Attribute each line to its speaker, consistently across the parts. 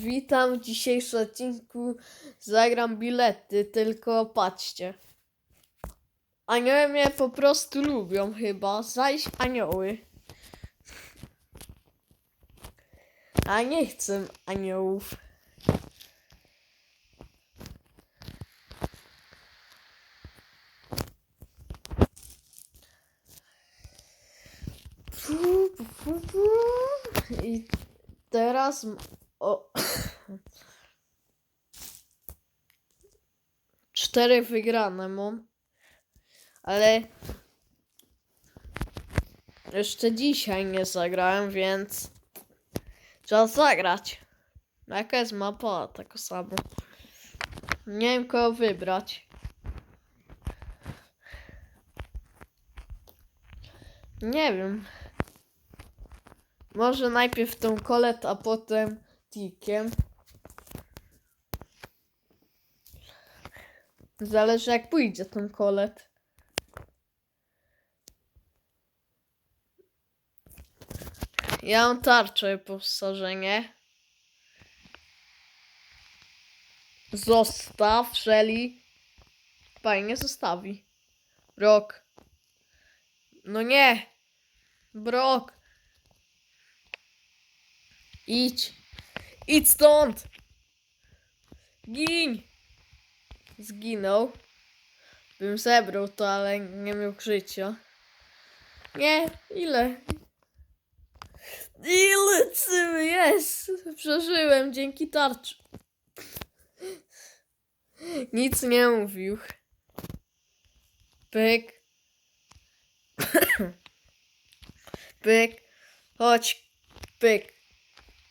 Speaker 1: Witam w dzisiejszym odcinku. Zagram bilety, tylko patrzcie. Anioły mnie po prostu lubią chyba. Zaś anioły. A nie chcę aniołów. I teraz o cztery wygrane mam. Ale jeszcze dzisiaj nie zagrałem, więc trzeba zagrać. Jaka jest mapa? Taka samo. Nie wiem kogo wybrać. Nie wiem. Może najpierw tą kolet, a potem tikiem. Zależy jak pójdzie ten kolet. Ja mam tarczę posażenie. Zostaw, Shelly. Fajnie zostawi. Brok. No nie. Brok. Idź. Idź stąd. Gin. Zginął. Bym zebrał to, ale nie miał życia. Nie, ile? Ile cymy jest? Przeżyłem dzięki tarczy. Nic nie mówił. Pyk. Pyk. Chodź. Pyk.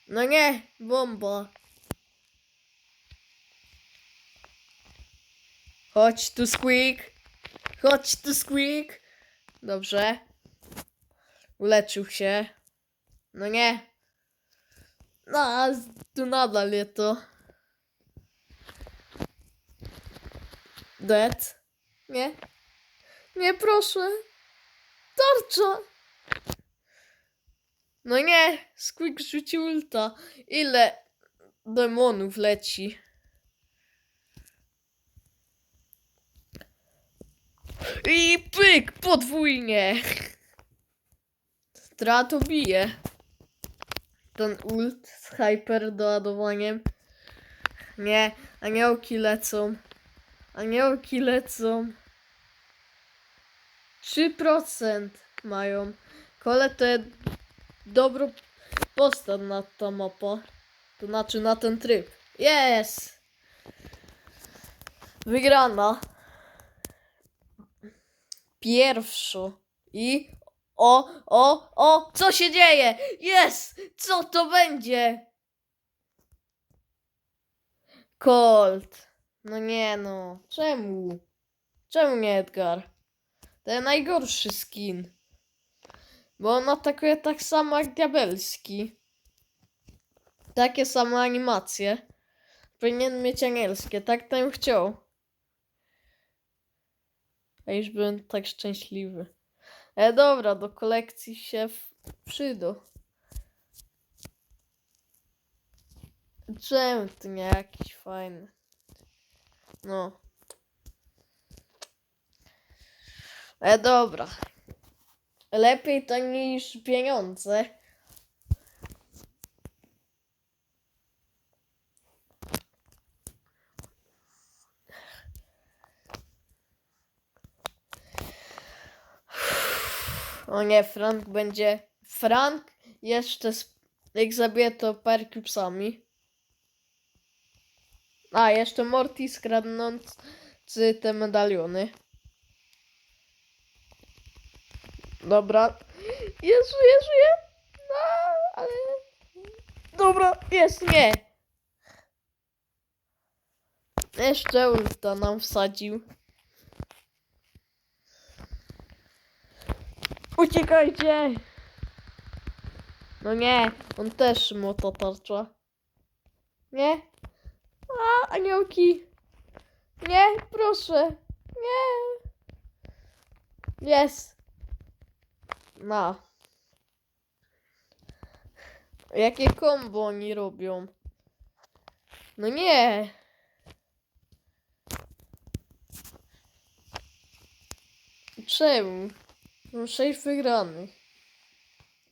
Speaker 1: No nie, bomba. Chodź tu, Squeak. Chodź tu, Squeak. Dobrze. Uleczył się. No nie. No, tu nadal je to. Dead. Nie. Nie, proszę. Tarcza. No nie. Squeak rzucił ulta. Ile demonów leci? I pyk, podwójnie. Strato bije. Ten ult z hyper doładowaniem. Nie, aniołki lecą. Aniołki lecą. 3% mają. Kole to dobrą postać na ta mapa. To znaczy na ten tryb. Jest! Wygrana. Pierwszo. I o, o, o, co się dzieje? Jest! Co to będzie? Colt. No nie no. Czemu? Czemu nie Edgar? To jest najgorszy skin. Bo on atakuje tak samo jak diabelski. Takie same animacje. Powinien mieć anielskie. Tak bym chciał. A już byłem tak szczęśliwy. E, dobra, do kolekcji się w... przydą. Czemu to nie jakiś fajny? No. E, dobra. Lepiej to niż pieniądze. O nie, Frank będzie. Frank jeszcze. Jak zabije to perkupsami. A, jeszcze Morty skradnący te medaliony. Dobra. Jezu, Jezu, je. No, ale... Dobra, jest, nie. Jeszcze ulta nam wsadził. Uciekajcie! No nie, on też młota tarcza. Nie? A, aniołki! Nie, proszę! Nie! Jest! Na. Jakie kombo oni robią? No nie. Czemu? Mam sześć wygranych.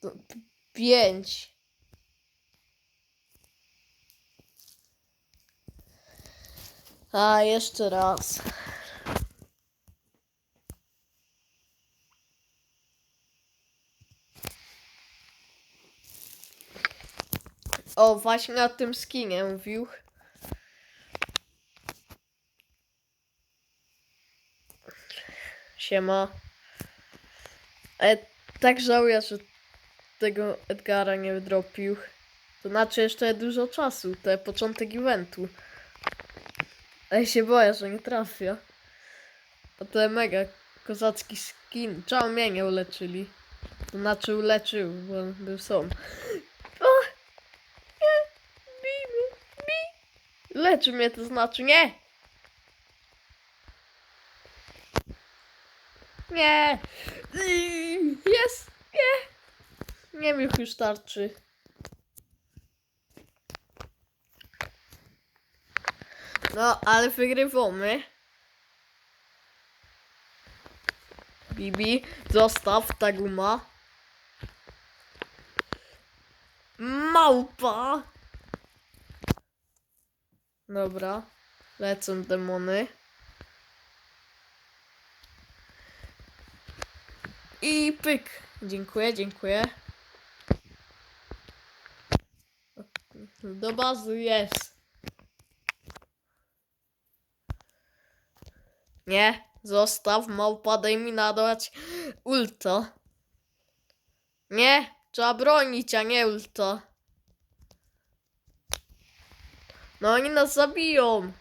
Speaker 1: To p- pięć. A, jeszcze raz. O, właśnie o tym skinie mówił. Siema. E, tak żałuję, że tego Edgara nie wydropił. To znaczy jeszcze dużo czasu, to początek eventu. Ale się boję, że nie trafię. A to jest mega kozacki skin. Czemu mnie nie uleczyli? To znaczy uleczył, bo był są. O! Nie! Bij mnie! Bij! Leczy mnie to znaczy, nie! Nie! Jest! Nie! Nie mi już starczy. No, ale wygrywamy. Bibi, zostaw ta guma. Małpa! Dobra, lecą demony. I pyk. Dziękuję, dziękuję. Do bazy jest. Nie, zostaw, małpa, daj mi nadać ulta. Nie, trzeba bronić, a nie ulta. No oni nas zabiją.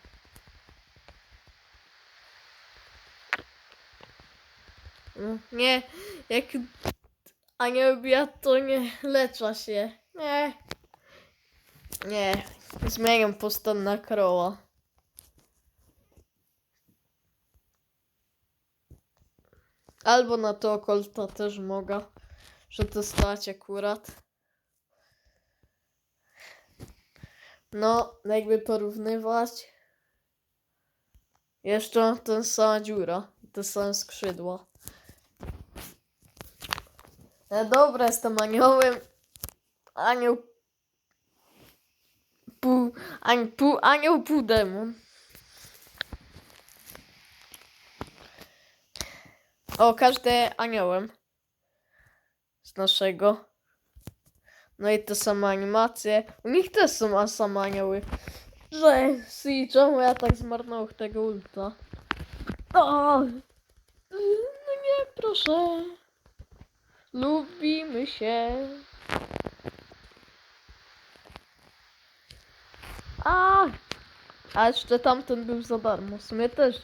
Speaker 1: No, Nie, jak anioł bija, to nie lecza się. Nie. Nie, zmieniam postęp na kroła. Albo na to kolta też mogę przetestować akurat. No, jakby porównywać. Jeszcze ten sama dziura, te same skrzydła. E, dobra, jestem aniołem. Anioł. Pół, pół, anioł, pół demon. O, każdy aniołem. Z naszego. No i te same animacje. U nich też są same anioły. Że, si, czemu ja tak zmarnąłem tego ulta? O! No nie, proszę. Lubimy się. A! A jeszcze tamten był za darmo. W sumie też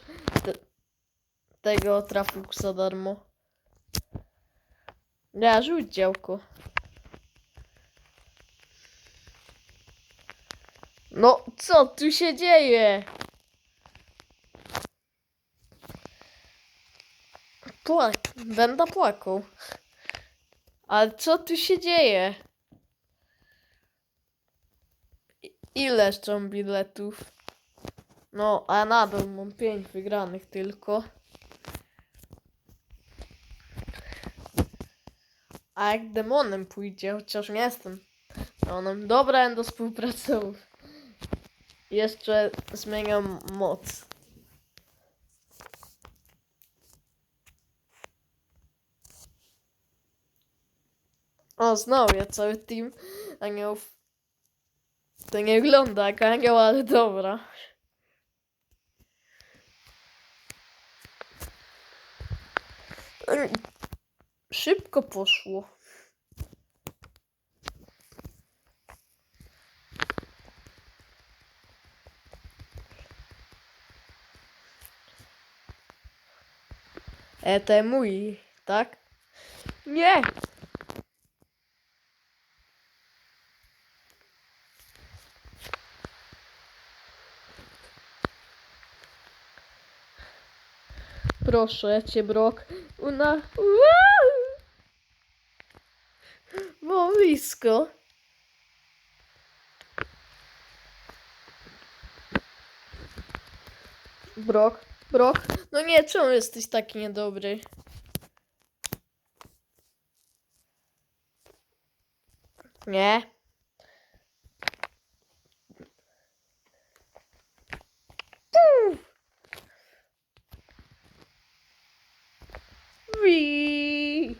Speaker 1: te, tego trafił za darmo. Ja rzuć działko. No, co tu się dzieje? Płak, będę płakał. Ale co tu się dzieje? I- Ile jeszcze mam biletów? No, a nadal mam pięć wygranych tylko. A jak demonem pójdzie, chociaż nie jestem demonem. Dobra, będę współpracował. Jeszcze zmieniam moc. O, znowu ja cały team aniołów. To nie wygląda jak anioł, ale dobra. Szybko poszło. E, jest mój, tak? Nie! Proszę cię, Brok. Una. Było blisko. Brok, Brok. No nie, czemu jesteś taki niedobry? Nie. Wii.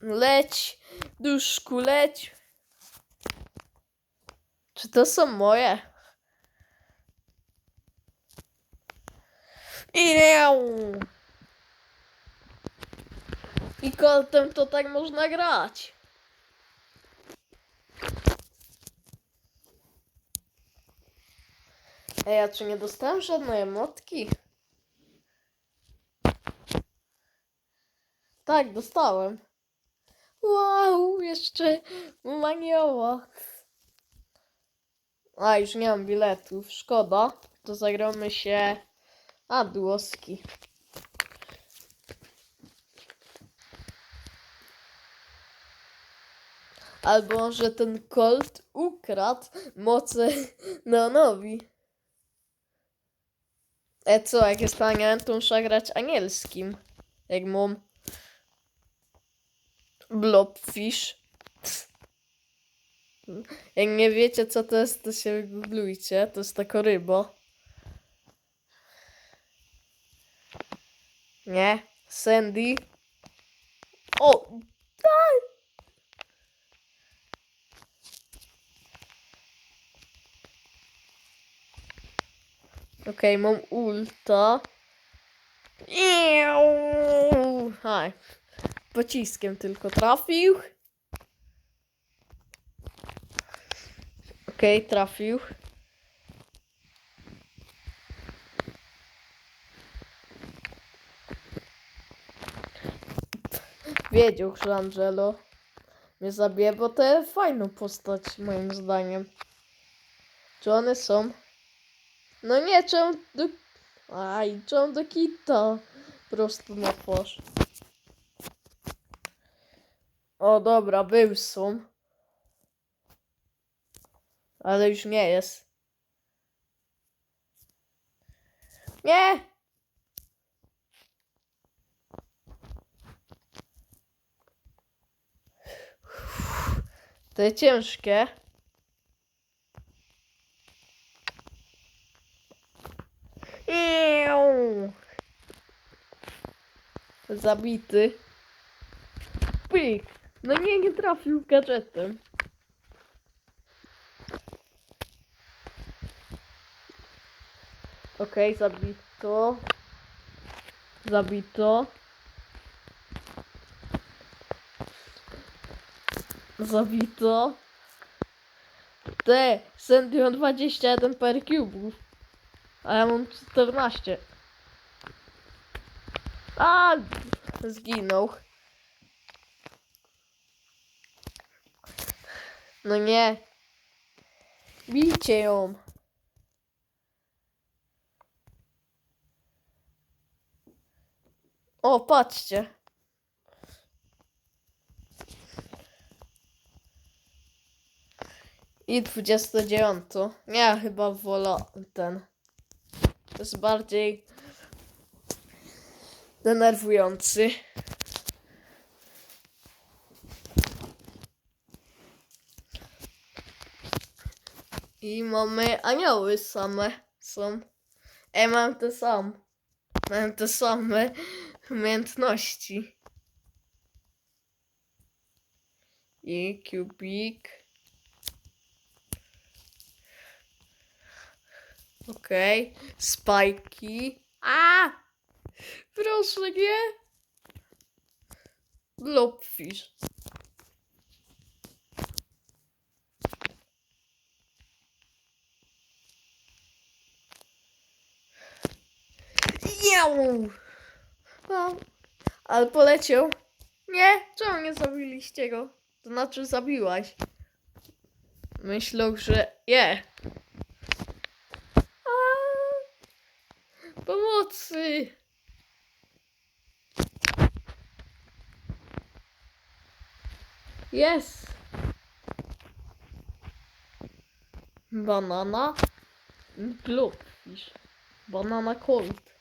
Speaker 1: Leć, duszku, leć. Czy to są moje? Idę. I koltem to tak można grać. Ej, a czy nie dostałem żadnej emotki? Tak, dostałem. Wow, jeszcze manioła. A, już nie mam biletów, szkoda. To zagramy się... A. Albo może ten Colt ukradł moce Neonowi. E co, jak jest anielem, to muszę grać anielskim. Jak mam Blobfish. Jak nie wiecie co to jest, to się googlujcie. To jest taka ryba. Nie? Sandy. O! Tak! Okej, mam ulta. Iu! Aj. Pociskiem tylko trafił. Okej, trafił. Wiedział, że Angelo mnie zabije, bo to fajną postać, moim zdaniem. Czy one są? No nie, czemu do... Aj, czemu do kita? Prosto na twarz. O, dobra, był są. Ale już nie jest. Nie! To jest ciężkie. Zabity. Pyk. No nie, nie trafił gadżetem. Okej, zabito. Zabito. Zabito. Te, Sandy ma 21 per cubów. A ja mam 14. A, zginął. No nie. Bijcie ją. O, patrzcie. I 29. Ja chyba wolę ten. To jest bardziej denerwujący. I mamy anioły same są. Ja mam te sam. Mam te same umiejętności. I kubik. Okej. Spajki. A! Proszę nie. Blobfish. Jau! Ale poleciał. Nie, czemu nie zabiliście go? To znaczy zabiłaś. Myślał, że je. A, Pomocy! Jest! Banana. Blub. trafisz. Banana Colt.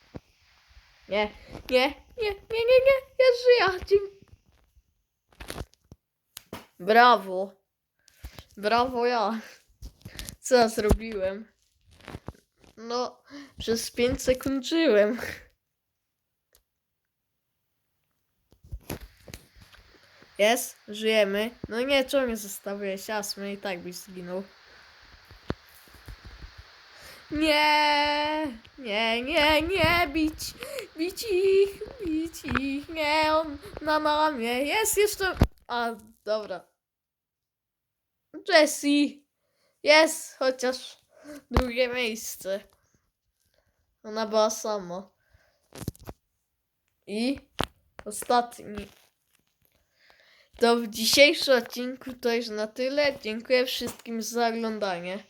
Speaker 1: Nie, nie, nie, nie, nie, nie, ja żyję. Dzięki. Brawo. Brawo ja. Co ja zrobiłem? No, przez 5 sekund żyłem. Jest? Żyjemy. No nie, czemu mnie zostawiłeś? Jasmy i tak byś zginął. Nie, nie, nie, nie, bić, bić ich, bić ich, nie, on na namie, jest jeszcze, a, dobra. Jessie, jest, chociaż drugie miejsce. Ona była sama. I ostatni. To w dzisiejszym odcinku to już na tyle. Dziękuję wszystkim za oglądanie.